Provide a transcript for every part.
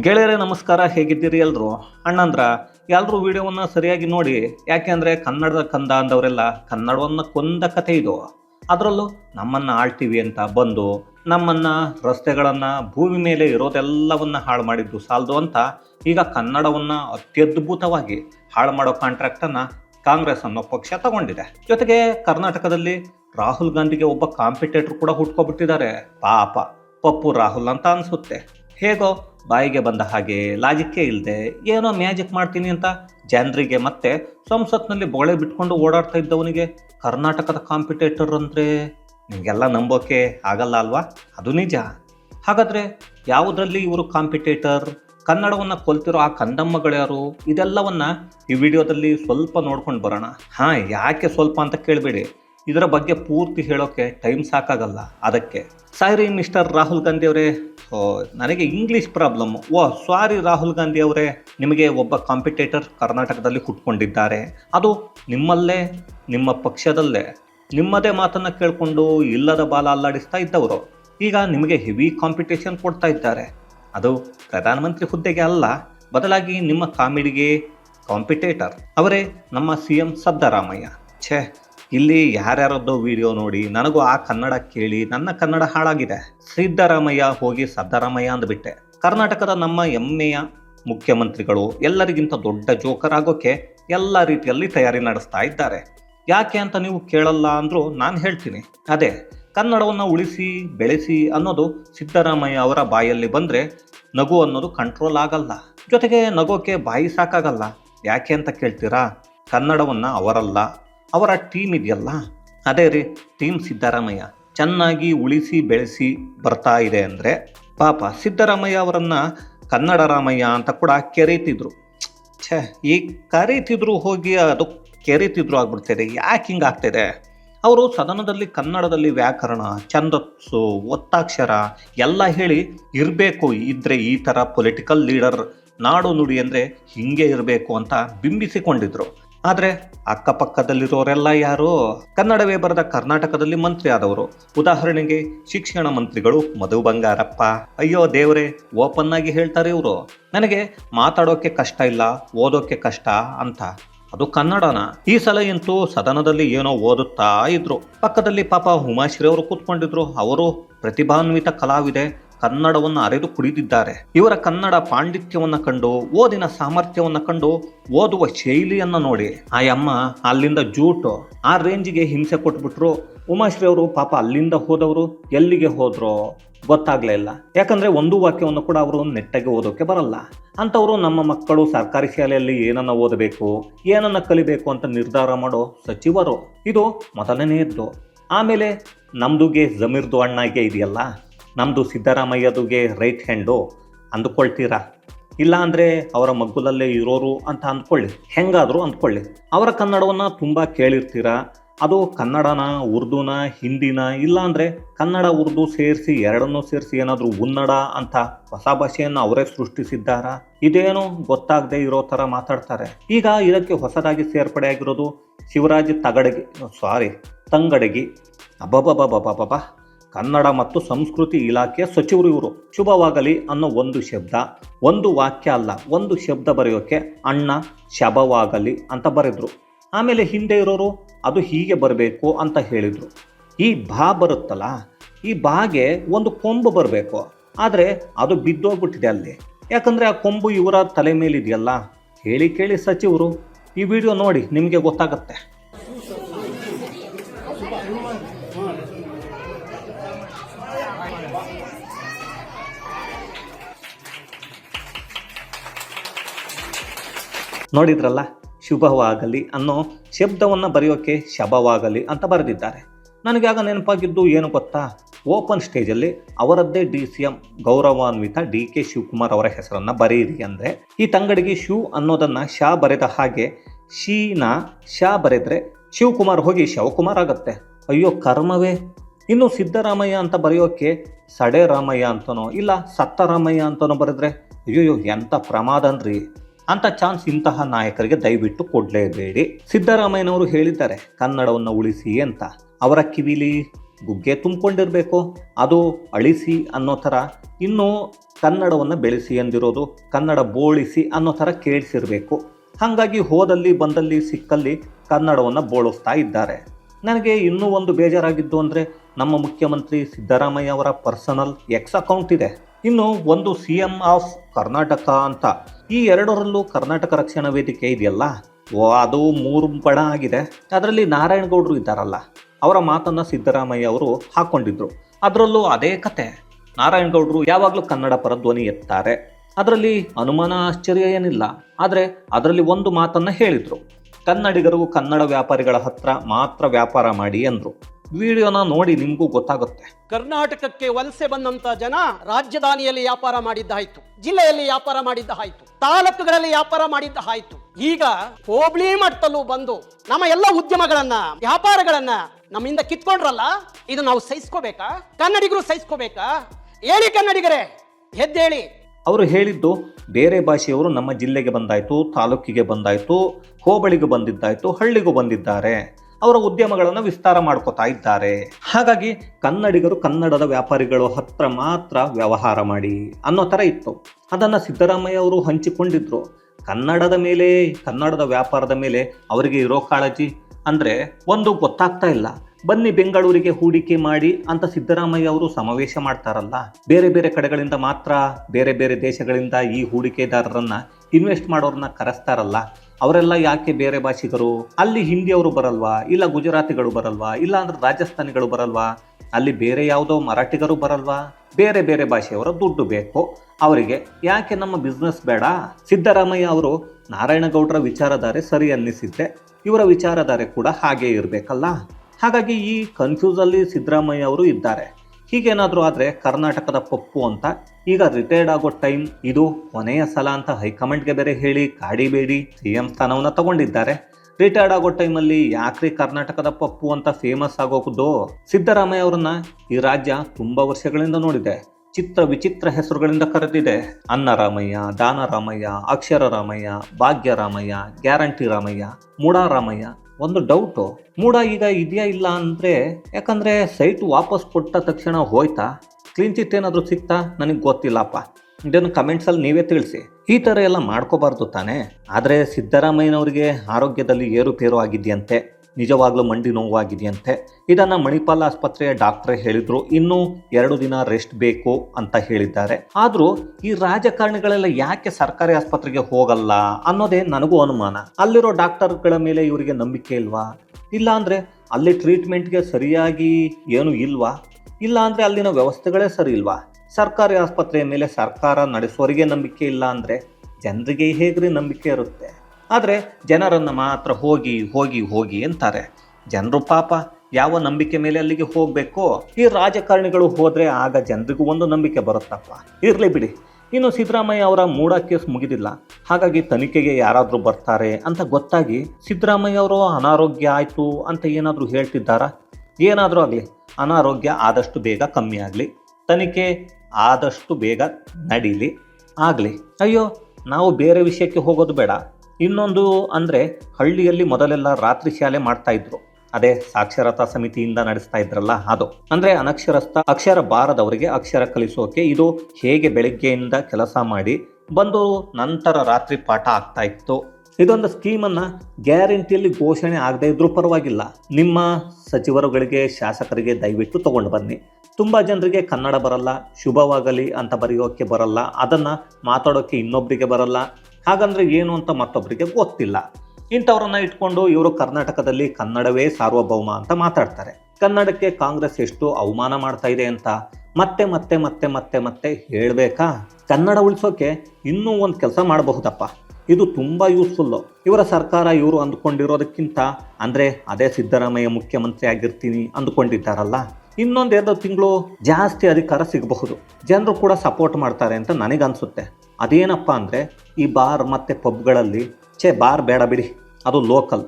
ಗೆಳೆಯರೇ, ನಮಸ್ಕಾರ. ಹೇಗಿದ್ದೀರಿ ಎಲ್ಲರೂ ಅಣ್ಣಂದ್ರ ಎಲ್ಲರೂ ವಿಡಿಯೋವನ್ನ ಸರಿಯಾಗಿ ನೋಡಿ. ಯಾಕೆಂದ್ರೆ ಕನ್ನಡದ ಕಂದ ಅಂದವರೆಲ್ಲ ಕನ್ನಡವನ್ನ ಕೊಂದ ಕಥೆ ಇದು. ಅದರಲ್ಲೂ ನಮ್ಮನ್ನ ಆಳ್ತೀವಿ ಅಂತ ಬಂದು, ನಮ್ಮನ್ನ ರಸ್ತೆಗಳನ್ನ ಭೂಮಿ ಮೇಲೆ ಇರೋದೆಲ್ಲವನ್ನ ಹಾಳು ಮಾಡಿದ್ದು ಸಾಲದು ಅಂತ ಈಗ ಕನ್ನಡವನ್ನ ಅತ್ಯದ್ಭುತವಾಗಿ ಹಾಳು ಮಾಡೋ ಕಾಂಟ್ರಾಕ್ಟ್ ಅನ್ನ ಕಾಂಗ್ರೆಸ್ ಅನ್ನೋ ಪಕ್ಷ ತಗೊಂಡಿದೆ. ಜೊತೆಗೆ ಕರ್ನಾಟಕದಲ್ಲಿ ರಾಹುಲ್ ಗಾಂಧಿಗೆ ಒಬ್ಬ ಕಾಂಪಿಟೇಟರ್ ಕೂಡ ಹುಟ್ಕೊಬಿಟ್ಟಿದ್ದಾರೆ. ಪಾಪ, ಪಪ್ಪು ರಾಹುಲ್ ಅಂತ ಅನ್ಸುತ್ತೆ. ಹೇಗೋ ಬಾಯಿಗೆ ಬಂದ ಹಾಗೆ ಲಾಜಿಕ್ಕೇ ಇಲ್ಲದೆ ಏನೋ ಮ್ಯಾಜಿಕ್ ಮಾಡ್ತೀನಿ ಅಂತ ಜನರಿಗೆ ಮತ್ತೆ ಸಂಸತ್ನಲ್ಲಿ ಬೊಳೆ ಬಿಟ್ಕೊಂಡು ಓಡಾಡ್ತಾ ಇದ್ದವನಿಗೆ ಕರ್ನಾಟಕದ ಕಾಂಪಿಟೇಟರ್ ಅಂದರೆ ನಿಮಗೆಲ್ಲ ನಂಬೋಕೆ ಆಗಲ್ಲ ಅಲ್ವಾ? ಅದು ನಿಜ. ಹಾಗಾದರೆ ಯಾವುದರಲ್ಲಿ ಇವರು ಕಾಂಪಿಟೇಟರ್? ಕನ್ನಡವನ್ನು ಕೊಲ್ತಿರೋ ಆ ಕಂದಮ್ಮಗಳ್ಯಾರು ಇದೆಲ್ಲವನ್ನು ಈ ವಿಡಿಯೋದಲ್ಲಿ ಸ್ವಲ್ಪ ನೋಡ್ಕೊಂಡು ಬರೋಣ. ಹಾಂ, ಯಾಕೆ ಸ್ವಲ್ಪ ಅಂತ ಕೇಳಬೇಡಿ. ಇದರ ಬಗ್ಗೆ ಪೂರ್ತಿ ಹೇಳೋಕ್ಕೆ ಟೈಮ್ ಸಾಕಾಗಲ್ಲ. ಅದಕ್ಕೆ ಸಾರಿ ಮಿಸ್ಟರ್ ರಾಹುಲ್ ಗಾಂಧಿ ಅವರೇ. ನನಗೆ English problem oh sorry Rahul Gandhi ಅವರೇ. ನಿಮಗೆ ಒಬ್ಬ ಕಾಂಪಿಟೇಟರ್ ಕರ್ನಾಟಕದಲ್ಲಿ ಹುಟ್ಕೊಂಡಿದ್ದಾರೆ. ಅದು ನಿಮ್ಮಲ್ಲೇ, ನಿಮ್ಮ ಪಕ್ಷದಲ್ಲೇ. ನಿಮ್ಮದೇ ಮಾತನ್ನು ಕೇಳಿಕೊಂಡು ಇಲ್ಲದ ಬಾಲ ಅಲ್ಲಾಡಿಸ್ತಾ ಇದ್ದವರು. ಈಗ ನಿಮಗೆ ಹೆವಿ ಕಾಂಪಿಟೇಷನ್ ಕೊಡ್ತಾ ಇದ್ದಾರೆ. ಅದು ಪ್ರಧಾನಮಂತ್ರಿ ಹುದ್ದೆಗೆ ಅಲ್ಲ. ಬದಲಾಗಿ ನಿಮ್ಮ ಕಾಮಿಡಿಗೆ ಕಾಂಪಿಟೇಟರ್ ಅವರೇ ನಮ್ಮ ಸಿ ಎಂ ಸಿದ್ದರಾಮಯ್ಯ. ಛೇ ಇಲ್ಲಿ ಯಾರ್ಯಾರದ್ದೋ ವಿಡಿಯೋ ನೋಡಿ, ನನಗೂ ಆ ಕನ್ನಡ ಕೇಳಿ, ನನ್ನ ಕನ್ನಡ ಹಾಳಾಗಿದೆ. ಸಿದ್ದರಾಮಯ್ಯ ಹೋಗಿ ಸಿದ್ದರಾಮಯ್ಯ ಅಂದ್ಬಿಟ್ಟೆ. ಕರ್ನಾಟಕದ ನಮ್ಮ ಹೆಮ್ಮೆಯ ಮುಖ್ಯಮಂತ್ರಿಗಳು ಎಲ್ಲರಿಗಿಂತ ದೊಡ್ಡ ಜೋಕರ್ ಆಗೋಕೆ ಎಲ್ಲ ರೀತಿಯಲ್ಲಿ ತಯಾರಿ ನಡೆಸ್ತಾ ಇದ್ದಾರೆ. ಯಾಕೆ ಅಂತ ನೀವು ಕೇಳಲ್ಲ ಅಂದರೂ ನಾನು ಹೇಳ್ತೀನಿ. ಅದೇ, ಕನ್ನಡವನ್ನು ಉಳಿಸಿ, ಬೆಳೆಸಿ ಅನ್ನೋದು ಸಿದ್ದರಾಮಯ್ಯ ಅವರ ಬಾಯಲ್ಲಿ ಬಂದರೆ ನಗು ಅನ್ನೋದು ಕಂಟ್ರೋಲ್ ಆಗಲ್ಲ. ಜೊತೆಗೆ ನಗೋಕೆ ಬಾಯಿ ಸಾಕಾಗಲ್ಲ. ಯಾಕೆ ಅಂತ ಕೇಳ್ತೀರಾ? ಕನ್ನಡವನ್ನು ಅವರಲ್ಲ. ಅವರ ಟೀಮ್ ಇದೆಯಲ್ಲ? ಅದೇ ರೀ ಟೀಮ್ ಸಿದ್ದರಾಮಯ್ಯ. ಚೆನ್ನಾಗಿ ಉಳಿಸಿ, ಬೆಳೆಸಿ ಬರ್ತಾ ಇದೆ ಅಂದರೆ ಪಾಪ ಸಿದ್ದರಾಮಯ್ಯ ಅವರನ್ನು ಕನ್ನಡ ರಾಮಯ್ಯ ಅಂತ ಕೂಡ ಕೆರೀತಿದ್ರು. ಛೇ, ಈ ಕರೀತಿದ್ರು ಹೋಗಿ ಅದು ಕೆರೀತಿದ್ರು ಆಗ್ಬಿಡ್ತಿದೆ. ಯಾಕೆ ಹಿಂಗೆ ಆಗ್ತಿದೆ? ಅವರು ಸದನದಲ್ಲಿ ಕನ್ನಡದಲ್ಲಿ ವ್ಯಾಕರಣ, ಛಂದಸ್ಸು, ಒತ್ತಾಕ್ಷರ ಎಲ್ಲ ಹೇಳಿ ಇರಬೇಕು. ಇದ್ದರೆ ಈ ಥರ ಪೊಲಿಟಿಕಲ್ ಲೀಡರ್ ನಾಡು ನುಡಿ ಅಂದರೆ ಹಿಂಗೆ ಇರಬೇಕು ಅಂತ ಬಿಂಬಿಸಿಕೊಂಡಿದ್ರು. ಆದರೆ ಅಕ್ಕಪಕ್ಕದಲ್ಲಿರೋರೆಲ್ಲ ಯಾರು? ಕನ್ನಡವೇ ಬರೆದ ಕರ್ನಾಟಕದಲ್ಲಿ ಮಂತ್ರಿ ಆದವರು. ಉದಾಹರಣೆಗೆ ಶಿಕ್ಷಣ ಮಂತ್ರಿಗಳು ಮಧು ಬಂಗಾರಪ್ಪ. ಅಯ್ಯೋ ದೇವರೇ, ಓಪನ್ ಆಗಿ ಹೇಳ್ತಾರೆ ಇವರು. ನನಗೆ ಮಾತಾಡೋಕೆ ಕಷ್ಟ ಇಲ್ಲ, ಓದೋಕೆ ಕಷ್ಟ ಅಂತ. ಅದು ಕನ್ನಡನ. ಈ ಸಲ ಎಂತೂ ಸದನದಲ್ಲಿ ಏನೋ ಓದುತ್ತಾ ಇದ್ರು. ಪಕ್ಕದಲ್ಲಿ ಪಾಪ ಉಮಾಶ್ರೀ ಅವರು ಕೂತ್ಕೊಂಡಿದ್ರು. ಅವರು ಪ್ರತಿಭಾನ್ವಿತ ಕಲಾವಿದೆ ಕನ್ನಡವನ್ನು ಅರೆದು ಕುಡಿದಿದ್ದಾರೆ ಇವರ ಕನ್ನಡ ಪಾಂಡಿತ್ಯವನ್ನ ಕಂಡು, ಓದಿನ ಸಾಮರ್ಥ್ಯವನ್ನ ಕಂಡು, ಓದುವ ಶೈಲಿಯನ್ನ ನೋಡಿ. ಆ ಅಮ್ಮ ಅಲ್ಲಿಂದ ಜೂಟು. ಆ ರೇಂಜಿಗೆ ಹಿಂಸೆ ಕೊಟ್ಬಿಟ್ರು. ಉಮಾಶ್ರೀ ಅವರು ಪಾಪ ಅಲ್ಲಿಂದ ಹೋದವರು ಎಲ್ಲಿಗೆ ಹೋದ್ರೋ ಗೊತ್ತಾಗ್ಲೇ ಇಲ್ಲ. ಯಾಕಂದ್ರೆ ಒಂದು ವಾಕ್ಯವನ್ನು ಕೂಡ ಅವರು ನೆಟ್ಟಾಗಿ ಓದೋಕೆ ಬರಲ್ಲ. ಅಂಥವರು ನಮ್ಮ ಮಕ್ಕಳು ಸರ್ಕಾರಿ ಶಾಲೆಯಲ್ಲಿ ಏನನ್ನ ಓದಬೇಕು, ಏನನ್ನ ಕಲಿಬೇಕು ಅಂತ ನಿರ್ಧಾರ ಮಾಡೋ ಸಚಿವರು. ಇದು ಮೊದಲನೆಯದ್ದು. ಆಮೇಲೆ ನಮ್ದುಗೆ ಜಮೀರ್ದು ಅಣ್ಣಗೆ ಇದೆಯಲ್ಲ? ನಮ್ಮದು ಸಿದ್ದರಾಮಯ್ಯದುಗೆ ರೈಟ್ ಹ್ಯಾಂಡು ಅಂದ್ಕೊಳ್ತೀರಾ? ಇಲ್ಲ ಅಂದರೆ ಅವರ ಮಗ್ಗುಲಲ್ಲೇ ಇರೋರು ಅಂತ ಅಂದ್ಕೊಳ್ಳಿ. ಹೆಂಗಾದರೂ ಅಂದ್ಕೊಳ್ಳಿ. ಅವರ ಕನ್ನಡವನ್ನು ತುಂಬ ಕೇಳಿರ್ತೀರಾ? ಅದು ಕನ್ನಡನ, ಉರ್ದುನ, ಹಿಂದಿನ ಇಲ್ಲಾಂದರೆ ಕನ್ನಡ, ಉರ್ದು ಸೇರಿಸಿ ಎರಡನ್ನೂ ಸೇರಿಸಿ ಏನಾದರೂ ಉನ್ನಡ ಅಂತ ಹೊಸ ಭಾಷೆಯನ್ನು ಅವರೇ ಸೃಷ್ಟಿಸಿದ್ದಾರಾ? ಇದೇನು ಗೊತ್ತಾಗದೆ ಇರೋ ಥರ ಮಾತಾಡ್ತಾರೆ. ಈಗ ಇದಕ್ಕೆ ಹೊಸದಾಗಿ ಸೇರ್ಪಡೆ ಆಗಿರೋದು ಶಿವರಾಜ್ ತಗಡಗಿ ಸಾರಿ ತಂಗಡಗಿ. ಅಬ್ಬಬ್ಬಬ್ಬಬ್ಬಬ್ಬ ಕನ್ನಡ ಮತ್ತು ಸಂಸ್ಕೃತಿ ಇಲಾಖೆಯ ಸಚಿವರು ಇವರು. ಶುಭವಾಗಲಿ ಅನ್ನೋ ಒಂದು ಶಬ್ದ, ಒಂದು ವಾಕ್ಯ ಅಲ್ಲ, ಒಂದು ಶಬ್ದ ಬರೆಯೋಕೆ ಅಣ್ಣ ಶಬವಾಗಲಿ ಅಂತ ಬರೆದ್ರು. ಆಮೇಲೆ ಹಿಂದೆ ಇರೋರು, ಅದು ಹೀಗೆ ಬರಬೇಕು ಅಂತ ಹೇಳಿದರು. ಈ ಬಾ ಬರುತ್ತಲ್ಲ, ಈ ಬಾಗೆ ಒಂದು ಕೊಂಬು ಬರಬೇಕು. ಆದರೆ ಅದು ಬಿದ್ದೋಗ್ಬಿಟ್ಟಿದೆ ಅಲ್ಲಿ. ಯಾಕಂದರೆ ಆ ಕೊಂಬು ಇವರ ತಲೆ ಮೇಲಿದೆಯಲ್ಲ? ಹೇಳಿ ಕೇಳಿ ಸಚಿವರು, ಈ ವಿಡಿಯೋ ನೋಡಿ ನಿಮಗೆ ಗೊತ್ತಾಗುತ್ತೆ. ನೋಡಿದ್ರಲ್ಲ? ಶುಭವಾಗಲಿ ಅನ್ನೋ ಶಬ್ದವನ್ನು ಬರೆಯೋಕ್ಕೆ ಶಬವಾಗಲಿ ಅಂತ ಬರೆದಿದ್ದಾರೆ. ನನಗೆ ಆಗ ನೆನಪಾಗಿದ್ದು ಏನು ಗೊತ್ತಾ? ಓಪನ್ ಸ್ಟೇಜಲ್ಲಿ ಅವರದ್ದೇ ಡಿ ಸಿ ಎಂ ಗೌರವಾನ್ವಿತ ಡಿ ಕೆ ಶಿವಕುಮಾರ್ ಅವರ ಹೆಸರನ್ನು ಬರೆಯಿರಿ ಅಂದರೆ, ಈ ತಂಗಡಿಗೆ ಶೂ ಅನ್ನೋದನ್ನು ಶಾ ಬರೆದ ಹಾಗೆ ಶೀನ ಶಾ ಬರೆದ್ರೆ ಶಿವಕುಮಾರ್ ಹೋಗಿ ಶಿವಕುಮಾರ್ ಆಗತ್ತೆ. ಅಯ್ಯೋ ಕರ್ಮವೇ! ಇನ್ನು ಸಿದ್ದರಾಮಯ್ಯ ಅಂತ ಬರೆಯೋಕ್ಕೆ ಸಡೆ ರಾಮಯ್ಯ ಅಂತನೋ ಇಲ್ಲ ಸತ್ತರಾಮಯ್ಯ ಅಂತನೋ ಬರೆದ್ರೆ ಅಯ್ಯೋ ಎಂಥ ಪ್ರಮಾದ ಅನ್ರಿ ಅಂತ ಚಾನ್ಸ್ ಇಂತಹ ನಾಯಕರಿಗೆ ದಯವಿಟ್ಟು ಕೊಡಲೇಬೇಡಿ ಸಿದ್ದರಾಮಯ್ಯನವರು ಹೇಳಿದ್ದಾರೆ, ಕನ್ನಡವನ್ನು ಉಳಿಸಿ ಅಂತ. ಅವರ ಕಿವಿಲಿ ಗುಗ್ಗೆ ತುಂಬಿಕೊಂಡಿರಬೇಕು, ಅದು ಅಳಿಸಿ ಅನ್ನೋ ಥರ. ಇನ್ನೂ ಕನ್ನಡವನ್ನು ಬೆಳೆಸಿ ಎಂದಿರೋದು, ಕನ್ನಡ ಬೋಳಿಸಿ ಅನ್ನೋ ಥರ ಕೇಳಿಸಿರಬೇಕು. ಹಾಗಾಗಿ ಹೋದಲ್ಲಿ ಬಂದಲ್ಲಿ ಸಿಕ್ಕಲ್ಲಿ ಕನ್ನಡವನ್ನು ಬೋಳಿಸ್ತಾ ಇದ್ದಾರೆ. ನನಗೆ ಇನ್ನೂ ಒಂದು ಬೇಜಾರಾಗಿದ್ದು ಅಂದರೆ ನಮ್ಮ ಮುಖ್ಯಮಂತ್ರಿ ಸಿದ್ದರಾಮಯ್ಯ ಅವರ ಪರ್ಸನಲ್ ಎಕ್ಸ್ ಅಕೌಂಟ್ ಇದೆ. ಇನ್ನು ಒಂದು ಸಿ ಎಂ ಆಫ್ ಕರ್ನಾಟಕ ಅಂತ. ಈ ಎರಡರಲ್ಲೂ ಕರ್ನಾಟಕ ರಕ್ಷಣಾ ವೇದಿಕೆ ಇದೆಯಲ್ಲ? ಓ, ಅದು ಮೂರು ಬಣ ಆಗಿದೆ. ಅದರಲ್ಲಿ ನಾರಾಯಣಗೌಡರು ಇದ್ದಾರಲ್ಲ. ಅವರ ಮಾತನ್ನು ಸಿದ್ದರಾಮಯ್ಯ ಅವರು ಹಾಕ್ಕೊಂಡಿದ್ರು ಅದರಲ್ಲೂ ಅದೇ ಕತೆ. ನಾರಾಯಣಗೌಡರು ಯಾವಾಗಲೂ ಕನ್ನಡ ಪರ ಧ್ವನಿ ಎತ್ತಾರೆ. ಅದರಲ್ಲಿ ಅನುಮಾನ ಆಶ್ಚರ್ಯ ಏನಿಲ್ಲ. ಆದರೆ ಅದರಲ್ಲಿ ಒಂದು ಮಾತನ್ನು ಹೇಳಿದರು. ಕನ್ನಡಿಗರು ಕನ್ನಡ ವ್ಯಾಪಾರಿಗಳ ಹತ್ರ ಮಾತ್ರ ವ್ಯಾಪಾರ ಮಾಡಿ ಅಂದರು. ವಿಡಿಯೋನ ನೋಡಿ ನಿಮಗೂ ಗೊತ್ತಾಗುತ್ತೆ. ಕರ್ನಾಟಕಕ್ಕೆ ವಲಸೆ ಬಂದಂತ ಜನ ರಾಜಧಾನಿಯಲ್ಲಿ ವ್ಯಾಪಾರ ಮಾಡಿದ್ದಾಯ್ತು ಜಿಲ್ಲೆಯಲ್ಲಿ ವ್ಯಾಪಾರ ಮಾಡಿದ್ದಾಯ್ತು ತಾಲೂಕುಗಳಲ್ಲಿ ವ್ಯಾಪಾರ ಮಾಡಿದ್ದಾಯ್ತು. ಈಗ ಹೋಬಳಿ ಮಟ್ಟದಲ್ಲೂ ಬಂದು ನಮ್ಮ ಎಲ್ಲ ಉದ್ಯಮಗಳನ್ನ ವ್ಯಾಪಾರಗಳನ್ನ ನಮ್ಮಿಂದ ಕಿತ್ಕೊಂಡ್ರಲ್ಲ ಇದು ನಾವು ಸಹಿಸ್ಕೋಬೇಕಾ? ಕನ್ನಡಿಗರು ಸಹಿಸ್ಕೋಬೇಕಾ? ಹೇಳಿ ಕನ್ನಡಿಗರೇ ಹೆದ್ದೇಳಿ ಅವರು ಹೇಳಿದ್ದು ಬೇರೆ ಭಾಷೆಯವರು ನಮ್ಮ ಜಿಲ್ಲೆಗೆ ಬಂದಾಯಿತು ತಾಲೂಕಿಗೆ ಬಂದಾಯಿತು ಹೋಬಳಿಗೂ ಬಂದಿದ್ದಾಯಿತು ಹಳ್ಳಿಗೂ ಬಂದಿದ್ದಾರೆ. ಅವರ ಉದ್ಯಮಗಳನ್ನು ವಿಸ್ತಾರ ಮಾಡ್ಕೋತಾ ಇದ್ದಾರೆ. ಹಾಗಾಗಿ ಕನ್ನಡಿಗರು ಕನ್ನಡದ ವ್ಯಾಪಾರಿಗಳು ಹತ್ರ ಮಾತ್ರ ವ್ಯವಹಾರ ಮಾಡಿ ಅನ್ನೋ ಥರ ಇತ್ತು. ಅದನ್ನು ಸಿದ್ದರಾಮಯ್ಯ ಅವರು ಹಂಚಿಕೊಂಡಿದ್ರು. ಕನ್ನಡದ ಮೇಲೆ, ಕನ್ನಡದ ವ್ಯಾಪಾರದ ಮೇಲೆ ಅವರಿಗೆ ಇರೋ ಕಾಳಜಿ ಅಂದರೆ ಒಂದು ಗೊತ್ತಾಗ್ತಾ ಇಲ್ಲ. ಬನ್ನಿ ಬೆಂಗಳೂರಿಗೆ ಹೂಡಿಕೆ ಮಾಡಿ ಅಂತ ಸಿದ್ದರಾಮಯ್ಯ ಅವರು ಸಮಾವೇಶ ಮಾಡ್ತಾರಲ್ಲ. ಬೇರೆ ಬೇರೆ ಕಡೆಗಳಿಂದ ಮಾತ್ರ, ಬೇರೆ ಬೇರೆ ದೇಶಗಳಿಂದ ಈ ಹೂಡಿಕೆದಾರರನ್ನ ಇನ್ವೆಸ್ಟ್ ಮಾಡೋರನ್ನ ಕರೆಸ್ತಾರಲ್ಲ. ಅವರೆಲ್ಲ ಯಾಕೆ ಬೇರೆ ಭಾಷಿಗರು? ಅಲ್ಲಿ ಹಿಂದಿಯವರು ಬರಲ್ವಾ? ಇಲ್ಲ ಗುಜರಾತಿಗಳು ಬರಲ್ವಾ? ಇಲ್ಲ ಅಂದ್ರೆ ರಾಜಸ್ಥಾನಿಗಳು ಬರಲ್ವಾ? ಅಲ್ಲಿ ಬೇರೆ ಯಾವುದೋ ಮರಾಠಿಗರು ಬರಲ್ವಾ? ಬೇರೆ ಬೇರೆ ಭಾಷೆಯವರ ದುಡ್ಡು ಬೇಕು? ಅವರಿಗೆ ಯಾಕೆ ನಮ್ಮ ಬಿಸ್ನೆಸ್ ಬೇಡ? ಸಿದ್ದರಾಮಯ್ಯ ಅವರು ನಾರಾಯಣಗೌಡರ ವಿಚಾರಧಾರೆ ಸರಿ ಅನ್ನಿಸಿದ್ದೆ ಇವರ ವಿಚಾರಧಾರೆ ಕೂಡ ಹಾಗೇ ಇರಬೇಕಲ್ಲ? ಹಾಗಾಗಿ ಈ ಕನ್ಫ್ಯೂಸಲ್ಲಿ ಸಿದ್ದರಾಮಯ್ಯ ಅವರು ಇದ್ದಾರೆ. ಹೀಗೇನಾದರೂ ಆದರೆ ಕರ್ನಾಟಕದ ಪಪ್ಪು ಅಂತ ಈಗ ರಿಟೈರ್ಡ್ ಆಗೋ ಟೈಮ್ ಇದು ಕೊನೆಯ ಸಲ ಅಂತ ಹೈಕಮಾಂಡ್ಗೆ ಬೇರೆ ಹೇಳಿ ಕಾಡಿಬೇಡಿ ಸಿ ಎಂ ಸ್ಥಾನವನ್ನು ತಗೊಂಡಿದ್ದಾರೆ. ರಿಟೈರ್ಡ್ ಆಗೋ ಟೈಮಲ್ಲಿ ಯಾಕ್ರಿ ಕರ್ನಾಟಕದ ಪಪ್ಪು ಅಂತ ಫೇಮಸ್ ಆಗೋದು ಸಿದ್ದರಾಮಯ್ಯ ಅವರನ್ನ ಈ ರಾಜ್ಯ ತುಂಬ ವರ್ಷಗಳಿಂದ ನೋಡಿದೆ. ಚಿತ್ರ ವಿಚಿತ್ರ ಹೆಸರುಗಳಿಂದ ಕರೆದಿದೆ. ಅನ್ನರಾಮಯ್ಯ, ದಾನರಾಮಯ್ಯ ಅಕ್ಷರ ರಾಮಯ್ಯ ಭಾಗ್ಯ ರಾಮಯ್ಯ ಗ್ಯಾರಂಟಿ ರಾಮಯ್ಯ ಮೂಡಾ ರಾಮಯ್ಯ ಒಂದು ಡೌಟು ಮೂಡ ಈಗ ಇದೆಯಾ ಇಲ್ಲ ಅಂದರೆ ಯಾಕಂದರೆ ಸೈಟ್ ವಾಪಸ್ ಕೊಟ್ಟ ತಕ್ಷಣ ಹೋಯ್ತಾ? ಕ್ಲೀನ್ ಚಿಟ್ ಏನಾದರೂ ಸಿಗ್ತಾ ನನಗೆ ಗೊತ್ತಿಲ್ಲಪ್ಪ. ಇದನ್ನು ಕಮೆಂಟ್ಸಲ್ಲಿ ನೀವೇ ತಿಳಿಸಿ. ಈ ಥರ ಎಲ್ಲ ಮಾಡ್ಕೋಬಾರ್ದು ತಾನೇ? ಆದರೆ ಸಿದ್ದರಾಮಯ್ಯನವರಿಗೆ ಆರೋಗ್ಯದಲ್ಲಿ ಏರುಪೇರು ಆಗಿದೆಯಂತೆ. ನಿಜವಾಗ್ಲೂ ಮಂಡಿ ನೋವಾಗಿದೆಯಂತೆ. ಇದನ್ನು ಮಣಿಪಾಲ್ ಆಸ್ಪತ್ರೆಯ ಡಾಕ್ಟ್ರೇ ಹೇಳಿದ್ರು. ಇನ್ನೂ ಎರಡು ದಿನ ರೆಸ್ಟ್ ಬೇಕು ಅಂತ ಹೇಳಿದ್ದಾರೆ. ಆದರೂ ಈ ರಾಜಕಾರಣಿಗಳೆಲ್ಲ ಯಾಕೆ ಸರ್ಕಾರಿ ಆಸ್ಪತ್ರೆಗೆ ಹೋಗಲ್ಲ ಅನ್ನೋದೇ ನನಗೂ ಅನುಮಾನ. ಅಲ್ಲಿರೋ ಡಾಕ್ಟರ್ಗಳ ಮೇಲೆ ಇವರಿಗೆ ನಂಬಿಕೆ ಇಲ್ವಾ? ಇಲ್ಲ ಅಂದರೆ ಅಲ್ಲಿ ಟ್ರೀಟ್ಮೆಂಟ್ಗೆ ಸರಿಯಾಗಿ ಏನು ಇಲ್ವಾ? ಇಲ್ಲ ಅಂದರೆ ಅಲ್ಲಿನ ವ್ಯವಸ್ಥೆಗಳೇ ಸರಿ ಇಲ್ವಾ? ಸರ್ಕಾರಿ ಆಸ್ಪತ್ರೆಯ ಮೇಲೆ ಸರ್ಕಾರ ನಡೆಸೋರಿಗೆ ನಂಬಿಕೆ ಇಲ್ಲ ಅಂದರೆ ಜನರಿಗೆ ಹೇಗ್ರಿ ನಂಬಿಕೆ ಇರುತ್ತೆ? ಆದರೆ ಜನರನ್ನು ಮಾತ್ರ ಹೋಗಿ ಹೋಗಿ ಹೋಗಿ ಅಂತಾರೆ. ಜನರು ಪಾಪ ಯಾವ ನಂಬಿಕೆ ಮೇಲೆ ಅಲ್ಲಿಗೆ ಹೋಗಬೇಕು? ಈ ರಾಜಕಾರಣಿಗಳು ಹೋದರೆ ಆಗ ಜನರಿಗೂ ಒಂದು ನಂಬಿಕೆ ಬರುತ್ತಪ್ಪ. ಇರಲಿ ಬಿಡಿ. ಇನ್ನು ಸಿದ್ದರಾಮಯ್ಯ ಅವರ ಮೂಡ ಕೇಸ್ ಮುಗಿದಿಲ್ಲ. ಹಾಗಾಗಿ ತನಿಖೆಗೆ ಯಾರಾದರೂ ಬರ್ತಾರೆ ಅಂತ ಗೊತ್ತಾಗಿ ಸಿದ್ದರಾಮಯ್ಯ ಅವರು ಅನಾರೋಗ್ಯ ಆಯಿತು ಅಂತ ಏನಾದರೂ ಹೇಳ್ತಿದ್ದಾರಾ? ಏನಾದರೂ ಆಗಲಿ. ಅನಾರೋಗ್ಯ ಆದಷ್ಟು ಬೇಗ ಕಮ್ಮಿ ಆಗಲಿ, ತನಿಖೆ ಆದಷ್ಟು ಬೇಗ ನಡೀಲಿ, ಆಗಲಿ. ಅಯ್ಯೋ, ನಾವು ಬೇರೆ ವಿಷಯಕ್ಕೆ ಹೋಗೋದು ಬೇಡ. ಇನ್ನೊಂದು ಅಂದರೆ ಹಳ್ಳಿಯಲ್ಲಿ ಮೊದಲೆಲ್ಲ ರಾತ್ರಿ ಶಾಲೆ ಮಾಡ್ತಾ ಇದ್ರು. ಅದೇ ಸಾಕ್ಷರತಾ ಸಮಿತಿಯಿಂದ ನಡೆಸ್ತಾ ಇದ್ರಲ್ಲ ಅದು. ಅಂದರೆ ಅನಕ್ಷರಸ್ಥ, ಅಕ್ಷರ ಬಾರದವರಿಗೆ ಅಕ್ಷರ ಕಲಿಸೋಕೆ ಇದು ಹೇಗೆ ಬೆಳಗ್ಗೆಯಿಂದ ಕೆಲಸ ಮಾಡಿ ಬಂದು ನಂತರ ರಾತ್ರಿ ಪಾಠ ಆಗ್ತಾ ಇತ್ತು. ಇದೊಂದು ಸ್ಕೀಮನ್ನು ಗ್ಯಾರಂಟಿಯಲ್ಲಿ ಘೋಷಣೆ ಆಗದೇ ಇದ್ರೂ ಪರವಾಗಿಲ್ಲ. ನಿಮ್ಮ ಸಚಿವರುಗಳಿಗೆ, ಶಾಸಕರಿಗೆ ದಯವಿಟ್ಟು ತಗೊಂಡು ಬನ್ನಿ. ತುಂಬ ಜನರಿಗೆ ಕನ್ನಡ ಬರಲ್ಲ, ಶುಭವಾಗಲಿ ಅಂತ ಬರೆಯೋಕ್ಕೆ ಬರಲ್ಲ, ಅದನ್ನು ಮಾತಾಡೋಕ್ಕೆ ಇನ್ನೊಬ್ಬರಿಗೆ ಬರಲ್ಲ, ಹಾಗಂದ್ರೆ ಏನು ಅಂತ ಮತ್ತೊಬ್ಬರಿಗೆ ಗೊತ್ತಿಲ್ಲ. ಇಂಥವ್ರನ್ನ ಇಟ್ಕೊಂಡು ಇವರು ಕರ್ನಾಟಕದಲ್ಲಿ ಕನ್ನಡವೇ ಸಾರ್ವಭೌಮ ಅಂತ ಮಾತಾಡ್ತಾರೆ. ಕನ್ನಡಕ್ಕೆ ಕಾಂಗ್ರೆಸ್ ಎಷ್ಟು ಅವಮಾನ ಮಾಡ್ತಾ ಇದೆ ಅಂತ ಮತ್ತೆ ಮತ್ತೆ ಮತ್ತೆ ಮತ್ತೆ ಮತ್ತೆ ಹೇಳಬೇಕಾ? ಕನ್ನಡ ಉಳಿಸೋಕೆ ಇನ್ನೂ ಒಂದು ಕೆಲಸ ಮಾಡಬಹುದಪ್ಪ. ಇದು ತುಂಬ ಯೂಸ್ಫುಲ್ಲು ಇವರ ಸರ್ಕಾರ ಇವರು ಅಂದ್ಕೊಂಡಿರೋದಕ್ಕಿಂತ, ಅಂದರೆ ಅದೇ ಸಿದ್ದರಾಮಯ್ಯ ಮುಖ್ಯಮಂತ್ರಿ ಆಗಿರ್ತೀನಿ ಅಂದ್ಕೊಂಡಿದ್ದಾರಲ್ಲ? ಇನ್ನೊಂದೆರಡು ತಿಂಗಳು ಜಾಸ್ತಿ ಅಧಿಕಾರ ಸಿಗಬಹುದು. ಜನರು ಕೂಡ ಸಪೋರ್ಟ್ ಮಾಡ್ತಾರೆ ಅಂತ ನನಗನ್ಸುತ್ತೆ. ಅದೇನಪ್ಪ ಅಂದರೆ, ಈ ಬಾರ್ ಮತ್ತು ಪಬ್ಗಳಲ್ಲಿ, ಛೇ ಬಾರ್ ಬೇಡ ಬಿಡಿ, ಅದು ಲೋಕಲ್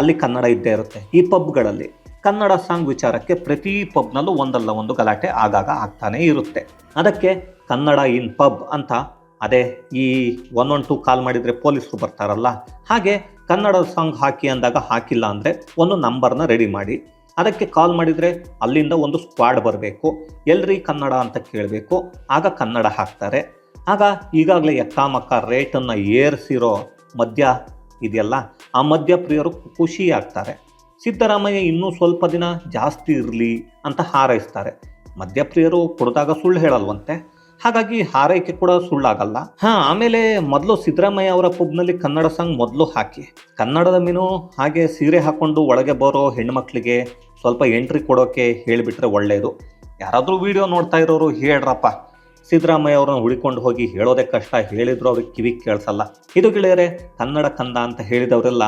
ಅಲ್ಲಿ ಕನ್ನಡ ಇದ್ದೇ ಇರುತ್ತೆ. ಈ ಪಬ್ಗಳಲ್ಲಿ ಕನ್ನಡ ಸಾಂಗ್ ವಿಚಾರಕ್ಕೆ ಪ್ರತಿ ಪಬ್ನಲ್ಲೂ ಒಂದಲ್ಲ ಒಂದು ಗಲಾಟೆ ಆಗಾಗ ಆಗ್ತಾನೇ ಇರುತ್ತೆ. ಅದಕ್ಕೆ ಕನ್ನಡ ಇನ್ ಪಬ್ ಅಂತ ಅದೇ ಈ ಒನ್ ಒನ್ ಟು ಕಾಲ್ ಮಾಡಿದರೆ ಪೊಲೀಸರು ಬರ್ತಾರಲ್ಲ, ಹಾಗೆ ಕನ್ನಡ ಸಾಂಗ್ ಹಾಕಿ ಅಂದಾಗ ಹಾಕಿಲ್ಲ ಅಂದರೆ ಒಂದು ನಂಬರ್ನ ರೆಡಿ ಮಾಡಿ. ಅದಕ್ಕೆ ಕಾಲ್ ಮಾಡಿದರೆ ಅಲ್ಲಿಂದ ಒಂದು ಸ್ಕ್ವಾಡ್ ಬರಬೇಕು. ಎಲ್ರಿ ಕನ್ನಡ ಅಂತ ಕೇಳಬೇಕು. ಆಗ ಕನ್ನಡ ಹಾಕ್ತಾರೆ. ಆಗ ಈಗಾಗಲೇ ಎಕ್ಕಾಮಕ್ಕ ರೇಟನ್ನು ಏರಿಸಿರೋ ಮದ್ಯ ಇದೆಯಲ್ಲ, ಆ ಮದ್ಯ ಪ್ರಿಯರು ಖುಷಿ ಆಗ್ತಾರೆ ಸಿದ್ದರಾಮಯ್ಯ ಇನ್ನೂ ಸ್ವಲ್ಪ ದಿನ ಜಾಸ್ತಿ ಇರಲಿ ಅಂತ ಹಾರೈಸ್ತಾರೆ. ಮದ್ಯಪ್ರಿಯರು ಕುಡಿದಾಗ ಸುಳ್ಳು ಹೇಳಲ್ವಂತೆ. ಹಾಗಾಗಿ ಹಾರೈಕೆ ಕೂಡ ಸುಳ್ಳಾಗಲ್ಲ. ಹಾ, ಆಮೇಲೆ ಮೊದಲು ಸಿದ್ದರಾಮಯ್ಯ ಅವರ ಪಬ್ನಲ್ಲಿ ಕನ್ನಡ ಸಾಂಗ್ ಮೊದಲು ಹಾಕಿ. ಕನ್ನಡದ ಮೀನು ಹಾಗೆ ಸೀರೆ ಹಾಕೊಂಡು ಒಳಗೆ ಬರೋ ಹೆಣ್ಮಕ್ಳಿಗೆ ಸ್ವಲ್ಪ ಎಂಟ್ರಿ ಕೊಡೋಕೆ ಹೇಳಿಬಿಟ್ರೆ ಒಳ್ಳೆಯದು ಯಾರಾದರೂ ವಿಡಿಯೋ ನೋಡ್ತಾ ಇರೋರು ಹೇಳ್ರಪ್ಪ. ಸಿದ್ದರಾಮಯ್ಯ ಅವ್ರನ್ನ ಉಳಿಕೊಂಡು ಹೋಗಿ ಹೇಳೋದೇ ಕಷ್ಟ, ಹೇಳಿದ್ರು ಅವ್ರಿಗೆ ಕಿವಿ ಕೇಳಿಸಲ್ಲ. ಇದು ಗೆಳೆಯರೆ, ಕನ್ನಡ ಕಂದ ಅಂತ ಹೇಳಿದವರೆಲ್ಲ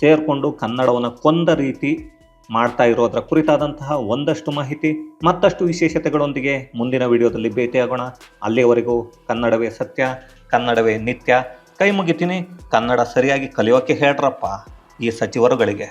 ಸೇರಿಕೊಂಡು ಕನ್ನಡವನ್ನು ಕೊಂದ ರೀತಿ ಮಾಡ್ತಾ ಇರೋದ್ರ ಕುರಿತಾದಂತಹ ಒಂದಷ್ಟು ಮಾಹಿತಿ, ಮತ್ತಷ್ಟು ವಿಶೇಷತೆಗಳೊಂದಿಗೆ ಮುಂದಿನ ವಿಡಿಯೋದಲ್ಲಿ ಭೇಟಿಯಾಗೋಣ. ಅಲ್ಲಿಯವರೆಗೂ ಕನ್ನಡವೇ ಸತ್ಯ, ಕನ್ನಡವೇ ನಿತ್ಯ. ಕೈ ಮುಗಿತೀನಿ, ಕನ್ನಡ ಸರಿಯಾಗಿ ಕಲಿಯೋಕೆ ಹೇಳ್ರಪ್ಪ ಈ ಸಚಿವರುಗಳಿಗೆ.